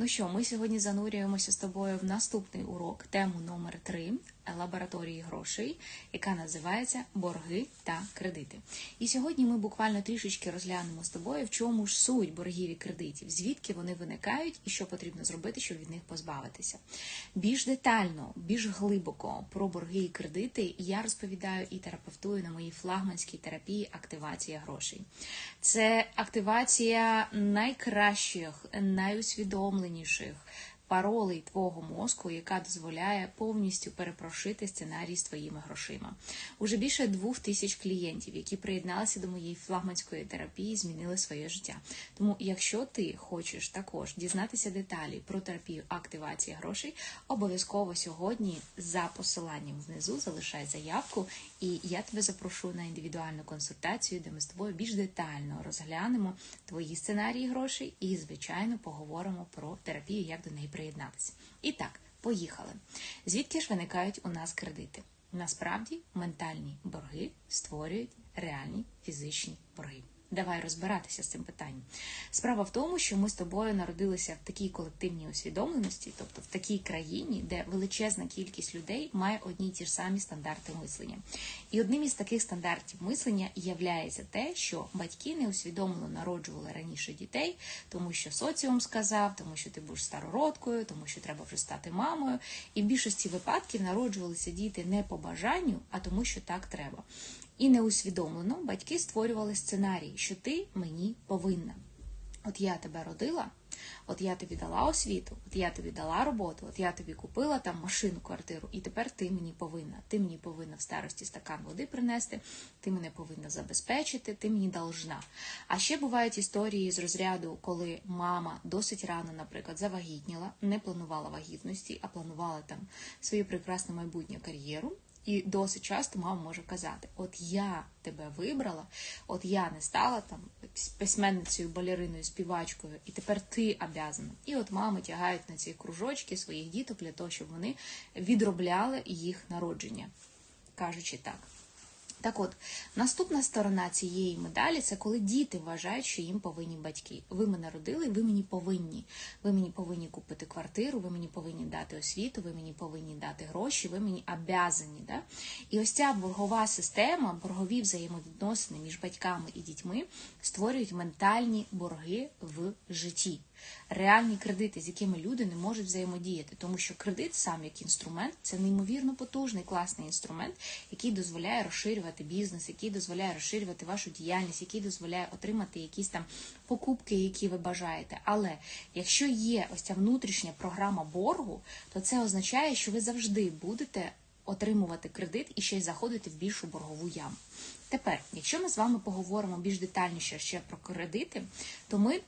Ну що, ми сьогодні занурюємося з тобою в наступний урок, тему номер 3 лабораторії грошей, яка називається борги та кредити. І сьогодні ми буквально трішечки розглянемо з тобою, в чому ж суть боргів і кредитів, звідки вони виникають і що потрібно зробити, щоб від них позбавитися. Більш детально, більш глибоко про борги і кредити я розповідаю і терапевтую на моїй флагманській терапії активація грошей. Це активація найкращих, найусвідомленіших паролей твого мозку, яка дозволяє повністю перепрошити сценарій з твоїми грошима. Уже більше двох тисяч клієнтів, які приєдналися до моєї флагманської терапії, змінили своє життя. Тому, якщо ти хочеш також дізнатися деталі про терапію активації грошей, обов'язково сьогодні за посиланням внизу залишай заявку, і я тебе запрошу на індивідуальну консультацію, де ми з тобою більш детально розглянемо твої сценарії грошей і, звичайно, поговоримо про терапію, як до неї приєднатися. І так, поїхали. Звідки ж виникають у нас кредити? Насправді ментальні борги створюють реальні фізичні борги. Давай розбиратися з цим питанням. Справа в тому, що ми з тобою народилися в такій колективній усвідомленості, тобто в такій країні, де величезна кількість людей має одні й ті ж самі стандарти мислення. І одним із таких стандартів мислення являється те, що батьки неусвідомлено народжували раніше дітей, тому що соціум сказав, тому що ти будеш старородкою, тому що треба вже стати мамою. І в більшості випадків народжувалися діти не по бажанню, а тому, що так треба. І неусвідомлено батьки створювали сценарій, що ти мені повинна. От я тебе родила, от я тобі дала освіту, от я тобі дала роботу, от я тобі купила там машину, квартиру, і тепер ти мені повинна. Ти мені повинна в старості стакан води принести, ти мене повинна забезпечити, ти мені должна. А ще бувають історії з розряду, коли мама досить рано, наприклад, завагітніла, не планувала вагітності, а планувала там свою прекрасну майбутню кар'єру. І досить часто мама може казати: От я тебе вибрала, от я не стала там письменницею, балериною, співачкою, і тепер ти обязана. І от мами тягають на ці кружочки своїх діток для того, щоб вони відробляли їх народження, кажучи так. Так от, наступна сторона цієї медалі це коли діти вважають, що їм повинні батьки. Ви мене родили, ви мені повинні. Ви мені повинні купити квартиру, ви мені повинні дати освіту, ви мені повинні дати гроші, ви мені обязані. Да? І ось ця боргова система, боргові взаємовідносини між батьками і дітьми створюють ментальні борги в житті. Реальні кредити, з якими люди не можуть взаємодіяти, тому що кредит сам як інструмент це неймовірно потужний, класний інструмент, який дозволяє розширювати бізнес, який дозволяє розширювати вашу діяльність, який дозволяє отримати якісь там покупки, які ви бажаєте. Але якщо є ось ця внутрішня програма боргу, то це означає, що ви завжди будете отримувати кредит і ще й заходити в більшу боргову яму. Тепер, якщо ми з вами поговоримо більш детальніше ще про кредити, то ми.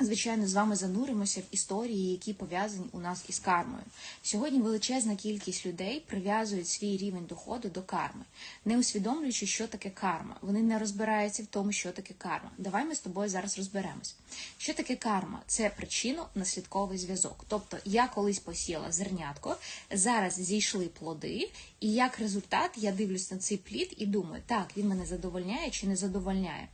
Звичайно, з вами зануримося в історії, які пов'язані у нас із кармою. Сьогодні величезна кількість людей прив'язують свій рівень доходу до карми, не усвідомлюючи, що таке карма. Вони не розбираються в тому, що таке карма. Давай ми з тобою зараз розберемось. Що таке карма? Це причинно-наслідковий зв'язок. Тобто я колись посіяла зернятко, зараз зійшли плоди, і як результат я дивлюсь на цей плід і думаю, так, він мене задовольняє чи не задовольняє.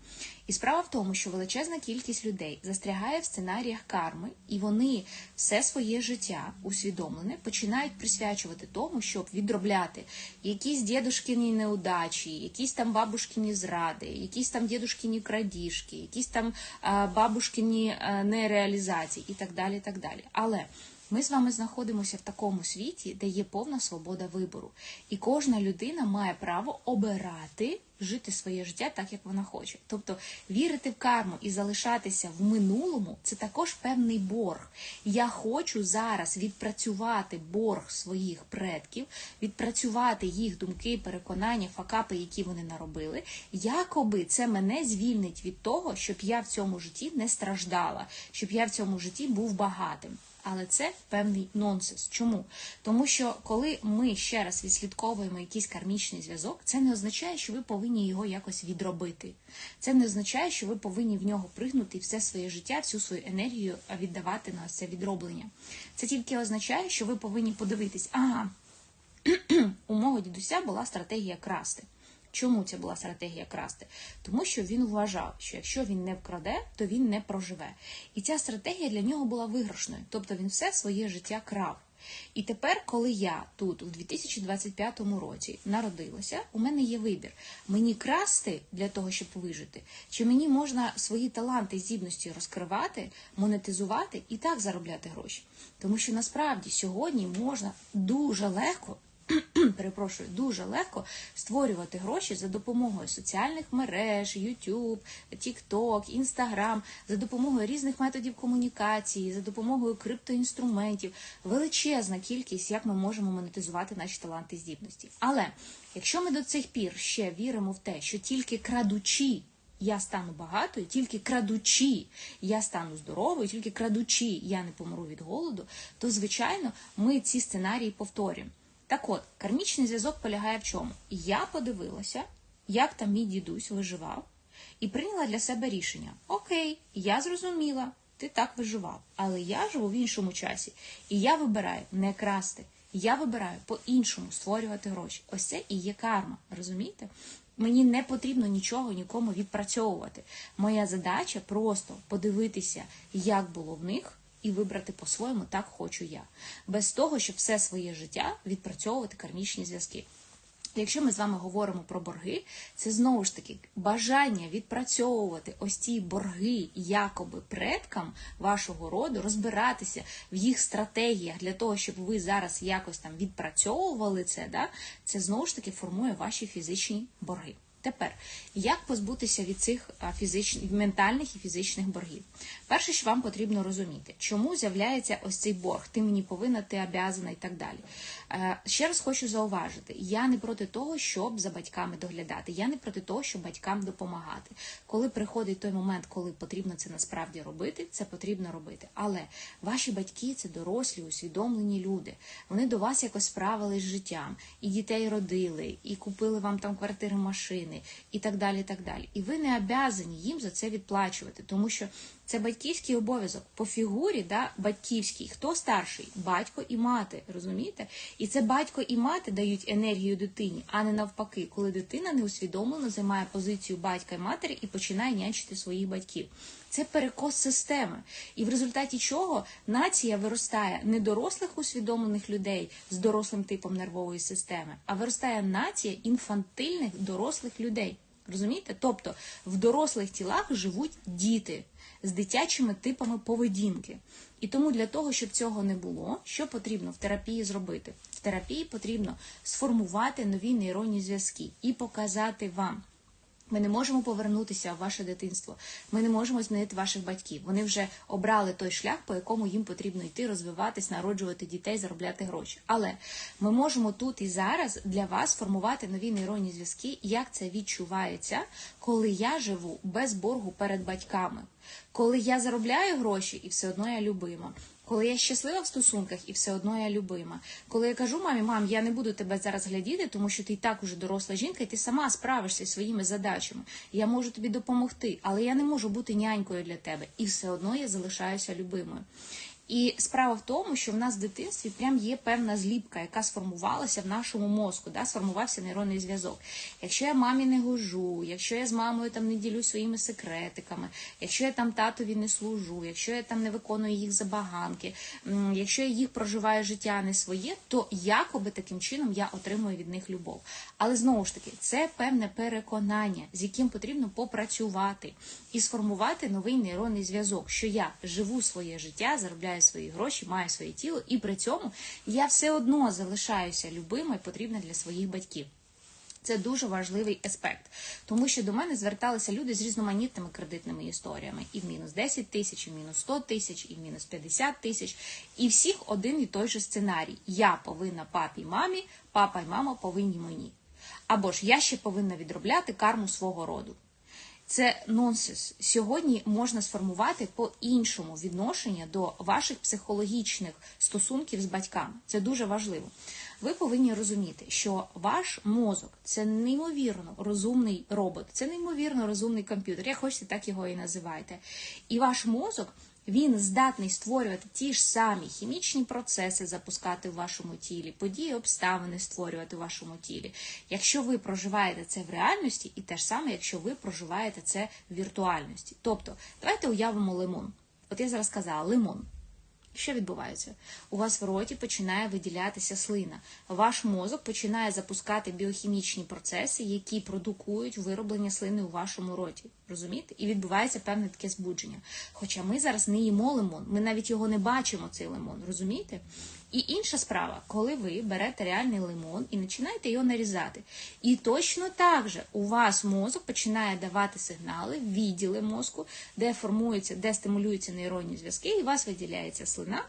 І справа в тому, що величезна кількість людей застрягає в сценаріях карми, і вони все своє життя усвідомлене починають присвячувати тому, щоб відробляти якісь дідушкині неудачі, якісь там бабушкині зради, якісь там дідушкині крадіжки, якісь там бабушкині нереалізації і так далі. І так далі. Але ми з вами знаходимося в такому світі, де є повна свобода вибору, і кожна людина має право обирати жити своє життя так, як вона хоче. Тобто вірити в карму і залишатися в минулому це також певний борг. Я хочу зараз відпрацювати борг своїх предків, відпрацювати їх думки, переконання, факапи, які вони наробили. Якоби це мене звільнить від того, щоб я в цьому житті не страждала, щоб я в цьому житті був багатим. Але це певний нонсенс. Чому? Тому що коли ми ще раз відслідковуємо якийсь кармічний зв'язок, це не означає, що ви повинні його якось відробити. Це не означає, що ви повинні в нього пригнути і все своє життя, всю свою енергію віддавати на це відроблення. Це тільки означає, що ви повинні подивитись, ага, у мого дідуся була стратегія красти. Чому це була стратегія красти? Тому що він вважав, що якщо він не вкраде, то він не проживе. І ця стратегія для нього була виграшною, тобто він все своє життя крав. І тепер, коли я тут, у 2025 році, народилася, у мене є вибір: мені красти для того, щоб вижити, чи мені можна свої таланти здібності розкривати, монетизувати і так заробляти гроші. Тому що насправді сьогодні можна дуже легко. Перепрошую, дуже легко створювати гроші за допомогою соціальних мереж, YouTube, TikTok, Instagram, за допомогою різних методів комунікації, за допомогою криптоінструментів. Величезна кількість, як ми можемо монетизувати наші таланти здібності. Але якщо ми до цих пір ще віримо в те, що тільки крадучи. Я стану багатою, тільки крадучи, я стану здоровою, тільки крадучи, я не помру від голоду, то звичайно ми ці сценарії повторюємо. Так от, кармічний зв'язок полягає в чому? Я подивилася, як там мій дідусь виживав, і прийняла для себе рішення: Окей, я зрозуміла, ти так виживав, але я живу в іншому часі, і я вибираю не красти. Я вибираю по-іншому створювати гроші. Ось це і є карма, розумієте? Мені не потрібно нічого нікому відпрацьовувати. Моя задача просто подивитися, як було в них і вибрати по-своєму так хочу я, без того, щоб все своє життя відпрацьовувати кармічні зв'язки. Якщо ми з вами говоримо про борги, це знову ж таки бажання відпрацьовувати ось ці борги якоби предкам вашого роду, розбиратися в їх стратегіях для того, щоб ви зараз якось там відпрацьовували це, да, це знову ж таки формує ваші фізичні борги. Тепер, як позбутися від цих фізичних, ментальних і фізичних боргів? Перше, що вам потрібно розуміти, чому з'являється ось цей борг, ти мені повинна, ти обязана і так далі. Ще раз хочу зауважити: я не проти того, щоб за батьками доглядати, я не проти того, щоб батькам допомагати. Коли приходить той момент, коли потрібно це насправді робити, це потрібно робити. Але ваші батьки це дорослі, усвідомлені люди. Вони до вас якось справились з життям, і дітей родили, і купили вам там квартири, машини і так далі. І так далі. І ви не обязані їм за це відплачувати, тому що це батьківський обов'язок по фігурі, да, батьківський. Хто старший? Батько і мати, розумієте? І це батько і мати дають енергію дитині, а не навпаки, коли дитина неусвідомлено займає позицію батька і матері і починає нянчити своїх батьків. Це перекос системи. І в результаті чого нація виростає не дорослих усвідомлених людей з дорослим типом нервової системи, а виростає нація інфантильних дорослих людей. Розумієте? Тобто в дорослих тілах живуть діти з дитячими типами поведінки. І тому для того, щоб цього не було, що потрібно в терапії зробити? В терапії потрібно сформувати нові нейронні зв'язки і показати вам. Ми не можемо повернутися в ваше дитинство. Ми не можемо змінити ваших батьків. Вони вже обрали той шлях, по якому їм потрібно йти, розвиватись, народжувати дітей, заробляти гроші. Але ми можемо тут і зараз для вас формувати нові нейронні зв'язки, як це відчувається, коли я живу без боргу перед батьками, коли я заробляю гроші і все одно я любима. Коли я щаслива в стосунках і все одно я любима. Коли я кажу мамі, мам, я не буду тебе зараз глядіти, тому що ти і так уже доросла жінка, і ти сама справишся своїми задачами. Я можу тобі допомогти, але я не можу бути нянькою для тебе. І все одно я залишаюся любимою. І справа в тому, що в нас в дитинстві прям є певна зліпка, яка сформувалася в нашому мозку, да, сформувався нейронний зв'язок. Якщо я мамі не гожу, якщо я з мамою там не ділюсь своїми секретиками, якщо я там татові не служу, якщо я там не виконую їх забаганки, якщо я їх проживаю життя не своє, то якоби таким чином я отримую від них любов. Але знову ж таки, це певне переконання, з яким потрібно попрацювати і сформувати новий нейронний зв'язок, що я живу своє життя, заробляю свої гроші, маю своє тіло, і при цьому я все одно залишаюся любимою, потрібна для своїх батьків. Це дуже важливий аспект, тому що до мене зверталися люди з різноманітними кредитними історіями. І в мінус 10 тисяч, і в мінус 100 тисяч, і в мінус 50 тисяч. І всіх один і той же сценарій. Я повинна папі і мамі, папа і мама повинні мені. Або ж я ще повинна відробляти карму свого роду. Це нонсенс. Сьогодні можна сформувати по-іншому відношення до ваших психологічних стосунків з батьками. Це дуже важливо. Ви повинні розуміти, що ваш мозок це неймовірно розумний робот, це неймовірно розумний комп'ютер. Як хочете, так його і називайте. І ваш мозок Він здатний створювати ті ж самі хімічні процеси, запускати в вашому тілі, події, обставини створювати в вашому тілі. Якщо ви проживаєте це в реальності, і те ж саме, якщо ви проживаєте це в віртуальності. Тобто, давайте уявимо лимон. От я зараз сказала лимон. Що відбувається? У вас в роті починає виділятися слина. Ваш мозок починає запускати біохімічні процеси, які продукують вироблення слини у вашому роті. Розумієте? І відбувається певне таке збудження. Хоча ми зараз не їмо лимон, ми навіть його не бачимо, цей лимон, розумієте? І інша справа, коли ви берете реальний лимон і починаєте його нарізати. І точно так же у вас мозок починає давати сигнали, відділи мозку, де формуються, де стимулюються нейронні зв'язки, і у вас виділяється слина.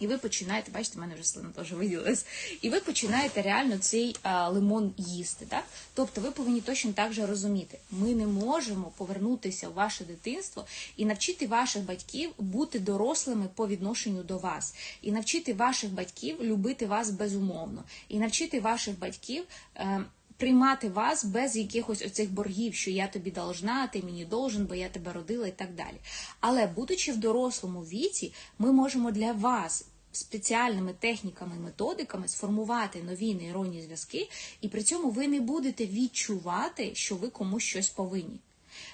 І ви починаєте, бачите, в мене вже слина теж виділилась, і ви починаєте реально цей а, лимон їсти. Так? Тобто ви повинні точно так же розуміти, ми не можемо повернутися в ваше дитинство і навчити ваших батьків бути дорослими по відношенню до вас, і навчити ваших батьків любити вас безумовно, і навчити ваших батьків. Е, Приймати вас без якихось оцих боргів, що я тобі должна, ти мені должен, бо я тебе родила і так далі. Але будучи в дорослому віці, ми можемо для вас спеціальними техніками, методиками сформувати нові нейронні зв'язки, і при цьому ви не будете відчувати, що ви комусь щось повинні.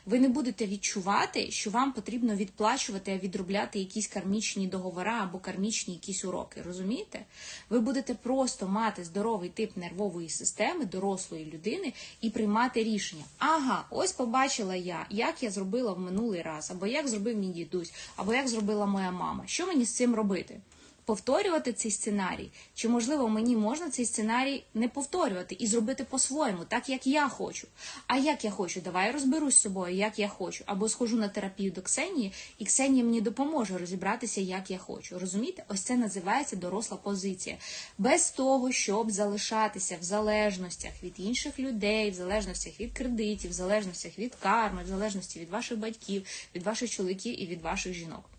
Ви не будете відчувати, що вам потрібно відплачувати, а відробляти якісь кармічні договори або кармічні якісь уроки. Розумієте? Ви будете просто мати здоровий тип нервової системи дорослої людини і приймати рішення. Ага, ось побачила я, як я зробила в минулий раз, або як зробив мій дідусь, або як зробила моя мама. Що мені з цим робити? Повторювати цей сценарій, чи можливо мені можна цей сценарій не повторювати і зробити по-своєму, так як я хочу. А як я хочу, давай розберусь з собою, як я хочу, або схожу на терапію до Ксенії, і Ксенія мені допоможе розібратися, як я хочу. Розумієте, ось це називається доросла позиція. Без того, щоб залишатися в залежностях від інших людей, в залежностях від кредитів, в залежностях від карми, в залежності від ваших батьків, від ваших чоловіків і від ваших жінок.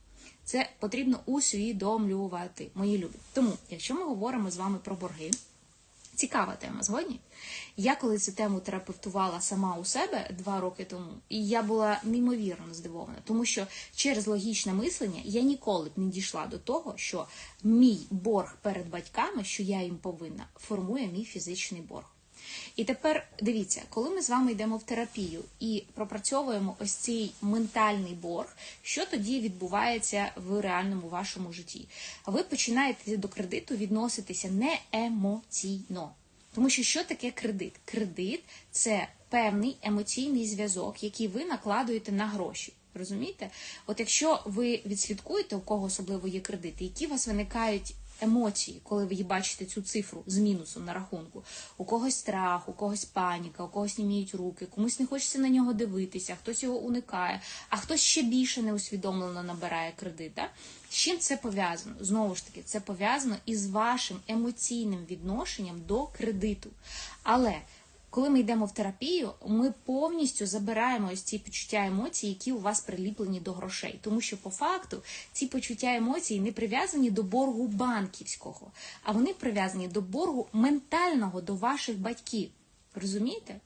Це потрібно усвідомлювати, мої любі. Тому, якщо ми говоримо з вами про борги, цікава тема, згодні? Я коли цю тему терапевтувала сама у себе два роки тому, і я була неймовірно здивована, тому що через логічне мислення я ніколи б не дійшла до того, що мій борг перед батьками, що я їм повинна, формує мій фізичний борг. І тепер дивіться, коли ми з вами йдемо в терапію і пропрацьовуємо ось цей ментальний борг, що тоді відбувається в реальному вашому житті? Ви починаєте до кредиту відноситися не емоційно. Тому що що таке кредит? Кредит це певний емоційний зв'язок, який ви накладуєте на гроші. Розумієте? От якщо ви відслідкуєте, у кого особливо є кредити, які у вас виникають емоції, коли ви бачите цю цифру з мінусом на рахунку. У когось страх, у когось паніка, у когось німіють руки, комусь не хочеться на нього дивитися, хтось його уникає, а хтось ще більше неусвідомлено набирає кредит. З чим це пов'язано? Знову ж таки, це пов'язано із вашим емоційним відношенням до кредиту. Але коли ми йдемо в терапію, ми повністю забираємо ось ці почуття емоцій, які у вас приліплені до грошей. Тому що по факту ці почуття емоцій не прив'язані до боргу банківського, а вони прив'язані до боргу ментального до ваших батьків. Розумієте?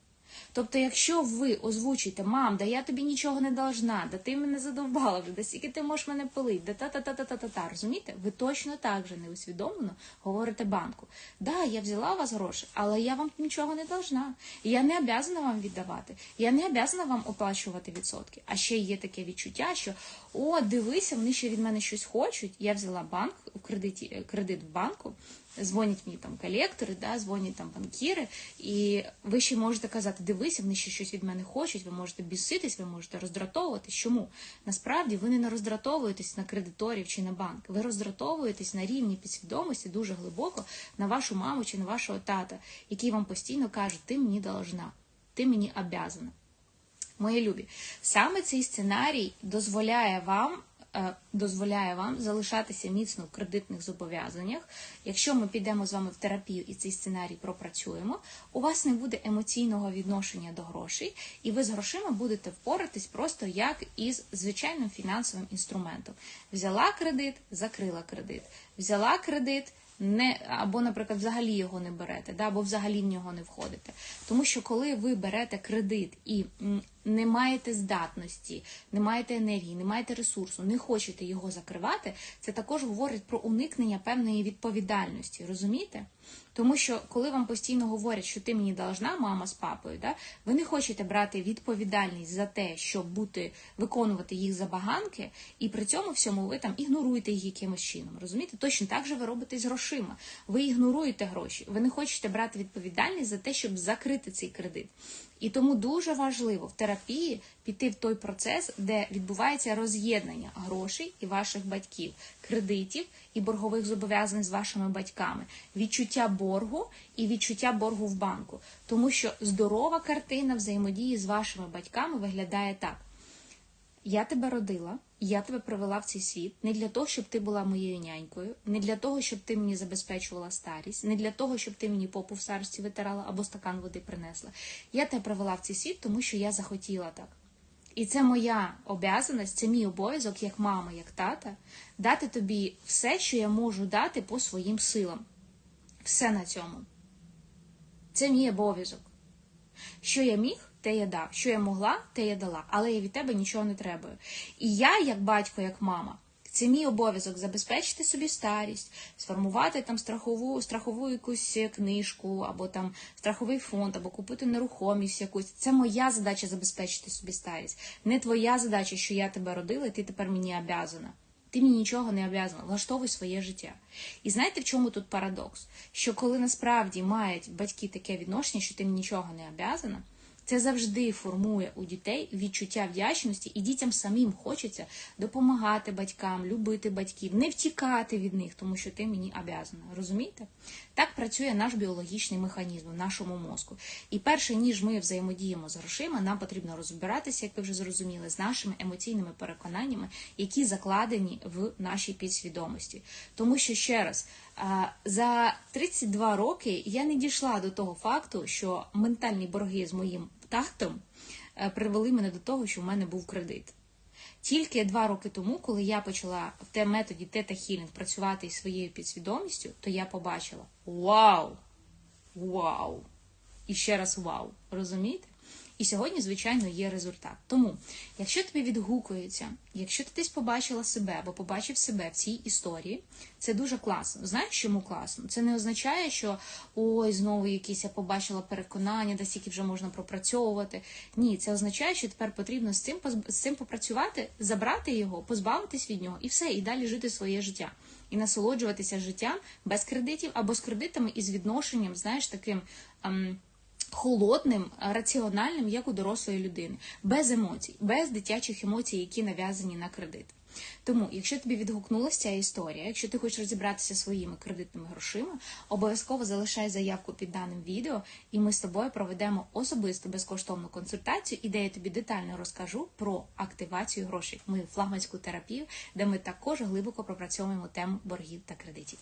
Тобто, якщо ви озвучите, мам, да я тобі нічого не должна, да ти мене задовбала да скільки ти можеш мене пилити, да та-та-та-та-та-та, розумієте? Ви точно так же неусвідомлено говорите банку. Да, я взяла у вас гроші, але я вам нічого не должна. Я не обязана вам віддавати, я не обязана вам оплачувати відсотки. А ще є таке відчуття, що о, дивися, вони ще від мене щось хочуть. Я взяла банк у кредиті, кредит в банку дзвонять мені там колектори, да, дзвонять там банкіри, і ви ще можете казати, дивися, вони ще щось від мене хочуть, ви можете біситись, ви можете роздратовуватись. Чому? Насправді ви не роздратовуєтесь на кредиторів чи на банк. Ви роздратовуєтесь на рівні підсвідомості дуже глибоко на вашу маму чи на вашого тата, який вам постійно каже, ти мені должна, ти мені обязана. Мої любі, саме цей сценарій дозволяє вам дозволяє вам залишатися міцно в кредитних зобов'язаннях. Якщо ми підемо з вами в терапію і цей сценарій пропрацюємо, у вас не буде емоційного відношення до грошей, і ви з грошима будете впоратись просто як із звичайним фінансовим інструментом. Взяла кредит, закрила кредит, взяла кредит. не або, наприклад, взагалі його не берете, да, або взагалі в нього не входите. Тому що коли ви берете кредит і не маєте здатності, не маєте енергії, не маєте ресурсу, не хочете його закривати, це також говорить про уникнення певної відповідальності. Розумієте? Тому що коли вам постійно говорять, що ти мені должна, мама з папою, да, ви не хочете брати відповідальність за те, щоб бути виконувати їх забаганки, і при цьому всьому ви там ігноруєте їх якимось чином. Розумієте? Точно так же ви робите з грошима. Ви ігноруєте гроші. Ви не хочете брати відповідальність за те, щоб закрити цей кредит. І тому дуже важливо в терапії піти в той процес, де відбувається роз'єднання грошей і ваших батьків, кредитів і боргових зобов'язань з вашими батьками, відчуття боргу і відчуття боргу в банку. Тому що здорова картина взаємодії з вашими батьками виглядає так. Я тебе родила, я тебе привела в цей світ не для того, щоб ти була моєю нянькою, не для того, щоб ти мені забезпечувала старість, не для того, щоб ти мені попу в старості витирала або стакан води принесла. Я тебе привела в цей світ, тому що я захотіла так. І це моя обов'язаність, це мій обов'язок як мама, як тата, дати тобі все, що я можу дати по своїм силам. Все на цьому. Це мій обов'язок. Що я міг, те я дав. Що я могла, те я дала. Але я від тебе нічого не требую. І я, як батько, як мама, це мій обов'язок забезпечити собі старість, сформувати там страхову страхову якусь книжку, або там страховий фонд, або купити нерухомість якусь. Це моя задача забезпечити собі старість. Не твоя задача, що я тебе родила, і ти тепер мені обязана. Ти мені нічого не обов'язана, влаштовуй своє життя. І знаєте, в чому тут парадокс? Що коли насправді мають батьки таке відношення, що ти мені нічого не обов'язана, це завжди формує у дітей відчуття вдячності, і дітям самим хочеться допомагати батькам, любити батьків, не втікати від них, тому що ти мені обязана. Розумієте? Так працює наш біологічний механізм в нашому мозку. І перше, ніж ми взаємодіємо з грошима, нам потрібно розбиратися, як ви вже зрозуміли, з нашими емоційними переконаннями, які закладені в нашій підсвідомості. Тому що ще раз. За 32 роки я не дійшла до того факту, що ментальні борги з моїм татом е, привели мене до того, що в мене був кредит. Тільки два роки тому, коли я почала в те методі тета хілінг працювати із своєю підсвідомістю, то я побачила вау! Вау! І ще раз вау! Розумієте? І сьогодні, звичайно, є результат. Тому, якщо тобі відгукується, якщо ти десь побачила себе або побачив себе в цій історії, це дуже класно. Знаєш, чому класно? Це не означає, що ой, знову якісь я побачила переконання, десь які вже можна пропрацьовувати. Ні, це означає, що тепер потрібно з цим з цим попрацювати, забрати його, позбавитись від нього і все, і далі жити своє життя. І насолоджуватися життям без кредитів або з кредитами і з відношенням, знаєш, таким. Ем, холодним, раціональним, як у дорослої людини, без емоцій, без дитячих емоцій, які нав'язані на кредит. Тому, якщо тобі відгукнулася ця історія, якщо ти хочеш розібратися своїми кредитними грошима, обов'язково залишай заявку під даним відео, і ми з тобою проведемо особисту безкоштовну консультацію, і де я тобі детально розкажу про активацію грошей, мою флагманську терапію, де ми також глибоко пропрацьовуємо тему боргів та кредитів.